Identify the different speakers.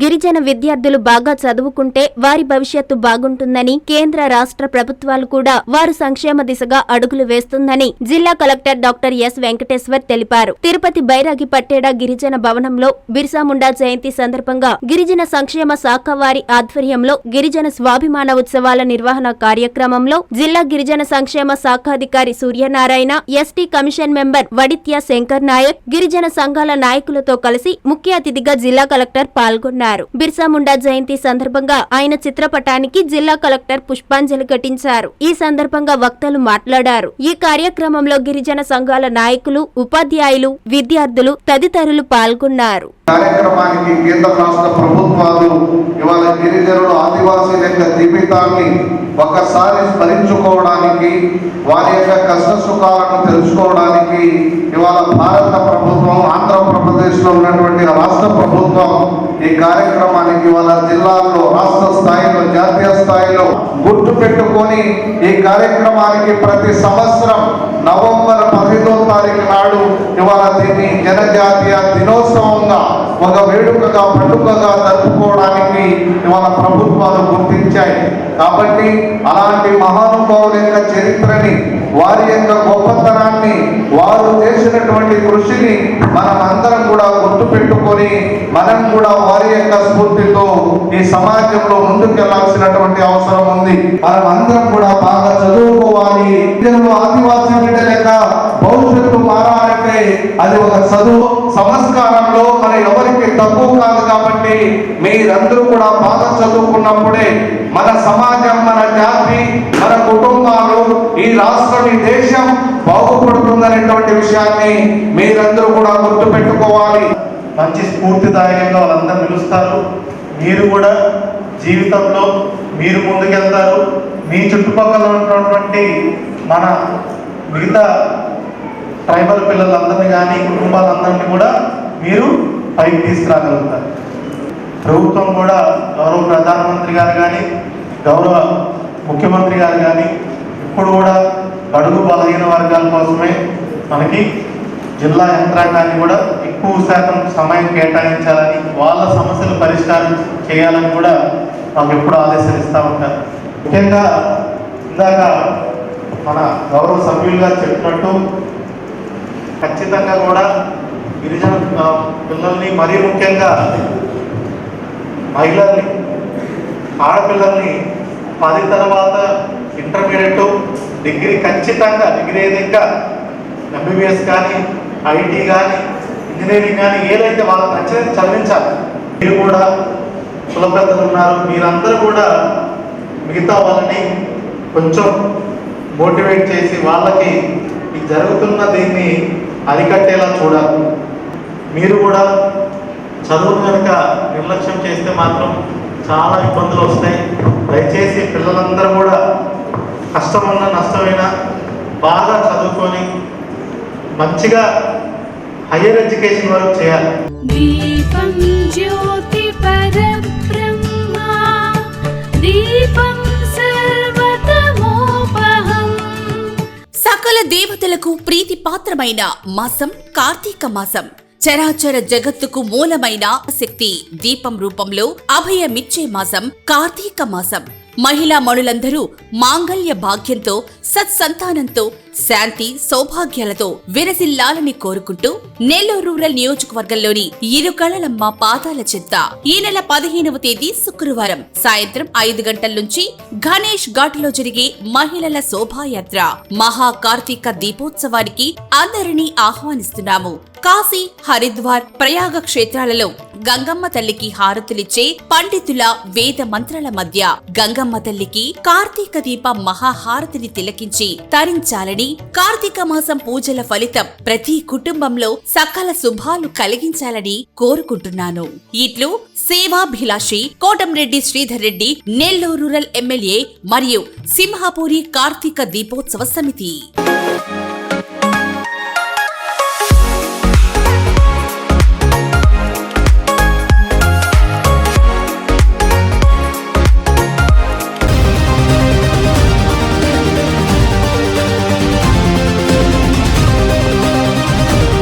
Speaker 1: గిరిజన విద్యార్థులు బాగా చదువుకుంటే వారి భవిష్యత్తు బాగుంటుందని కేంద్ర రాష్ట్ర ప్రభుత్వాలు కూడా వారు సంక్షేమ దిశగా అడుగులు వేస్తుందని జిల్లా కలెక్టర్ డాక్టర్ ఎస్ వెంకటేశ్వర్ తెలిపారు. తిరుపతి బైరాగి పట్టేడ గిరిజన భవనంలో బిర్సాముండా జయంతి సందర్భంగా గిరిజన సంక్షేమ శాఖ వారి ఆధ్వర్యంలో గిరిజన స్వాభిమాన ఉత్సవాల నిర్వహణ కార్యక్రమంలో జిల్లా గిరిజన సంక్షేమ శాఖాధికారి Suryanarayana ST commission member Vaditya Shankar Naik గిరిజన సంఘాల నాయకులతో కలిసి ముఖ్య అతిథిగా జిల్లా కలెక్టర్ పాల్గొన్నారు. బిర్సా ముండా జయంతి సందర్భంగా ఆయన చిత్రపటానికి జిల్లా కలెక్టర్ పుష్పాంజలి ఘటించారు. ఈ సందర్భంగా వక్తలు మాట్లాడారు. ఈ కార్యక్రమంలో గిరిజన సంఘాల నాయకులు ఉపాధ్యాయులు విద్యార్థులు తదితరులు పాల్గొన్నారు.
Speaker 2: కార్యక్రమానికి కేంద్ర రాష్ట్ర ప్రభుత్వాలు ఇవాళ గిరిజనులు ఆదివాసీల యొక్క జీవితాన్ని ఒకసారి స్మరించుకోవడానికి వారి యొక్క కష్ట సుఖాలను తెలుసుకోవడానికి ఇవాళ భారత ప్రభుత్వం ఆంధ్రప్రదేశ్లో ఉన్నటువంటి రాష్ట్ర ప్రభుత్వం ఈ కార్యక్రమానికి ఇవాళ జిల్లాల్లో రాష్ట్ర స్థాయిలో జాతీయ స్థాయిలో గుర్తు పెట్టుకొని ఈ కార్యక్రమానికి ప్రతి సంవత్సరం నవంబర్ పదిహేదో తారీఖు నాడు ఇవాళ దీన్ని జనజాతీయ దినోత్సవంగా ఒక వేడుకగా పండుగగా జరుపుకోవడానికి ఇవాళ ప్రభుత్వాలు గుర్తించాయి. కాబట్టి అలాంటి మహానుభావుల యొక్క చరిత్రని వారి యొక్క గొప్పతనాన్ని వారు చేసినటువంటి కృషిని మనం అందరం కూడా గుర్తు పెట్టుకొని మనం కూడా వారి యొక్క స్ఫూర్తితో ఈ సమాజంలో ముందుకెళ్ళాల్సినటువంటి అవసరం ఉంది. మనం అందరం కూడా బాగా చదువుకోవాలి. ఆదివాసీ బిడ్డ లెక్క అది ఒక చదువు సంస్కారంలో మన ఎవరికి తక్కువ కాదు కాబట్టి మీరందరూ కూడా బాగా చదువుకున్నప్పుడే మన సమాజం మన జాతి మన కుటుంబాలు ఈ రాష్ట్రం ఈ దేశం బాగుపడుతుందనేటువంటి విషయాన్ని మీరందరూ కూడా గుర్తు పెట్టుకోవాలి
Speaker 3: మంచి స్ఫూర్తిదాయకంగా వాళ్ళందరూ పిలుస్తారు. మీరు కూడా జీవితంలో మీరు ముందుకెళ్తారు. మీ చుట్టుపక్కల ఉన్నటువంటి మన మిగతా ట్రైబల్ పిల్లలందరినీ కానీ కుటుంబాలందరినీ కూడా మీరు పైకి తీసుకురాగలుగుతారు. ప్రభుత్వం కూడా గౌరవ ప్రధానమంత్రి గారు కానీ గౌరవ ముఖ్యమంత్రి గారు కానీ ఇప్పుడు కూడా బడుగు బలహీన వర్గాల కోసమే మనకి జిల్లా యంత్రాంగాన్ని కూడా ఎక్కువ శాతం సమయం కేటాయించాలని వాళ్ళ సమస్యలు పరిష్కారం చేయాలని కూడా మాకు ఎప్పుడు ఆదేశాలు ఇస్తూ ఉంటారు. ముఖ్యంగా ఇందాక మన గౌరవ సభ్యులుగా చెప్పినట్టు ఖచ్చితంగా కూడా గిరిజన పిల్లల్ని మరీ ముఖ్యంగా మహిళల్ని ఆడపిల్లల్ని పది తర్వాత ఇంటర్మీడియట్ డిగ్రీ ఖచ్చితంగా డిగ్రీ అయితే ఇంకా ఎంబీబీఎస్ కానీ ఐటీ కానీ ఇంజనీరింగ్ కానీ ఏదైతే వాళ్ళకి నచ్చిన చదివించాలి. మీరు కూడా సులభతలు ఉన్నారు మీరందరూ కూడా మిగతా వాళ్ళని కొంచెం మోటివేట్ చేసి వాళ్ళకి ఈ జరుగుతున్న దీన్ని అరికట్టేలా చూడాలి. మీరు కూడా చదువును కనుక నిర్లక్ష్యం చేస్తే మాత్రం చాలా ఇబ్బందులు వస్తాయి. దయచేసి పిల్లలందరూ కూడా కష్టమన్నా నష్టమైనా బాగా చదువుకొని మంచిగా హయ్యర్ ఎడ్యుకేషన్ వరకు చేయాలి.
Speaker 4: సకల దేవతలకు ప్రీతి పాత్రమైన మాసం కార్తీక మాసం. చరాచర జగత్తుకు మూలమైన శక్తి దీపం రూపంలో అభయమిచ్చే మాసం కార్తీక మాసం. మహిళా మణులందరూ మాంగళ్య భాగ్యంతో సత్సంతానంతో శాంతి సౌభాగ్యాలతో విరసిల్లాలని కోరుకుంటూ నెల్లూరు రూరల్ నియోజకవర్గంలోని ఇరుకళలమ్మ పాదాల చెత్త ఈ నెల పదిహేనవ తేదీ శుక్రవారం సాయంత్రం ఐదు గంటల నుంచి గణేష్ ఘాట్లో జరిగే మహిళల శోభాయాత్ర. మహా కార్తీక దీపోత్సవానికి అందరినీ ఆహ్వానిస్తున్నాము. కాశీ హరిద్వార్ ప్రయాగ క్షేత్రాలలో గంగమ్మ తల్లికి హారతులిచ్చే పండితుల వేద మంత్రాల మధ్య గంగమ్మ తల్లికి కార్తీక దీప మహాహారతిని తిలకించి తరించాలని కార్తీక మాసం పూజల ఫలితం ప్రతి కుటుంబంలో సకల శుభాలు కలిగించాలని కోరుకుంటున్నాను. ఇట్లు సేవాభిలాషి కోటంరెడ్డి శ్రీధర్ రెడ్డి నెల్లూరు రూరల్ ఎమ్మెల్యే మరియు సింహాపూరి కార్తీక దీపోత్సవ సమితి.